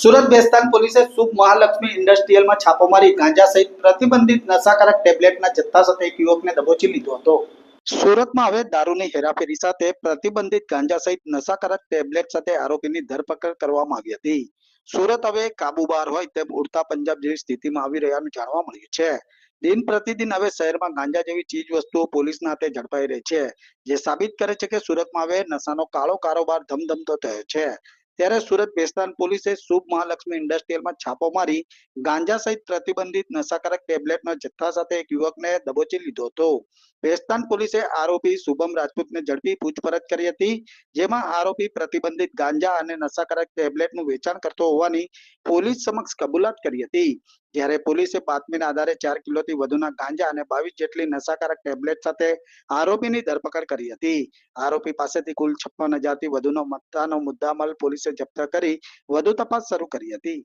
સુરત બેસ્તાન પોલીસે શુભ મહાલક્ષ્મી ઇન્ડસ્ટ્રીયલમાં છાપો મારી ગાંજા સહિત પ્રતિબંધિત નશાકારક ટેબ્લેટના જથ્થા સાથે એક યુવકને દબોચી લીધો હતો. સુરતમાં હવે દારૂની હેરાફેરી સાથે પ્રતિબંધિત ગાંજા સહિત નશાકારક ટેબ્લેટ સાથે આરોપીની ધરપકડ કરવામાં આવી હતી. સુરત હવે કાબુ બહાર હોય તેમ ઉડતા પંજાબ જેવી સ્થિતિમાં આવી રહ્યાનું જાણવા મળ્યું છે. દિન પ્રતિદિન હવે શહેરમાં ગાંજા જેવી ચીજ વસ્તુઓ પોલીસના હાથે ઝડપાઈ રહી છે, જે સાબિત કરે છે કે સુરતમાં હવે નશાનો કાળો કારોબાર ધમધમતો થયો છે. ત્યારે સુરત બેસ્તાન પોલીસે શુભ મહાલક્ષ્મી ઇન્ડસ્ટ્રીયલમાં છાપો મારી ગાંજા સહિત પ્રતિબંધિત નશાકારક ટેબ્લેટના જથ્થા સાથે એક યુવકને દબોચી લીધો હતો. બેસ્તાન પોલીસે આરોપી શુભમ રાજપૂતને ઝડપી પૂછપરછ કરી હતી, જેમાં આરોપી પ્રતિબંધિત ગાંજા અને નશાકારક ટેબ્લેટનું વેચાણ કરતો હોવાની પોલીસ સમક્ષ કબૂલાત કરી હતી. જ્યારે પોલીસે બાતમીના આધારે ચાર કિલોથી વધુના ગાંજા અને બાવીસ જેટલી નશાકારક ટેબ્લેટ સાથે આરોપીની ધરપકડ કરી હતી. આરોપી પાસેથી કુલ છપ્પન હજારથી વધુનો મત્તાનો મુદ્દામાલ પોલીસે જપ્ત કરી વધુ તપાસ શરૂ કરી હતી.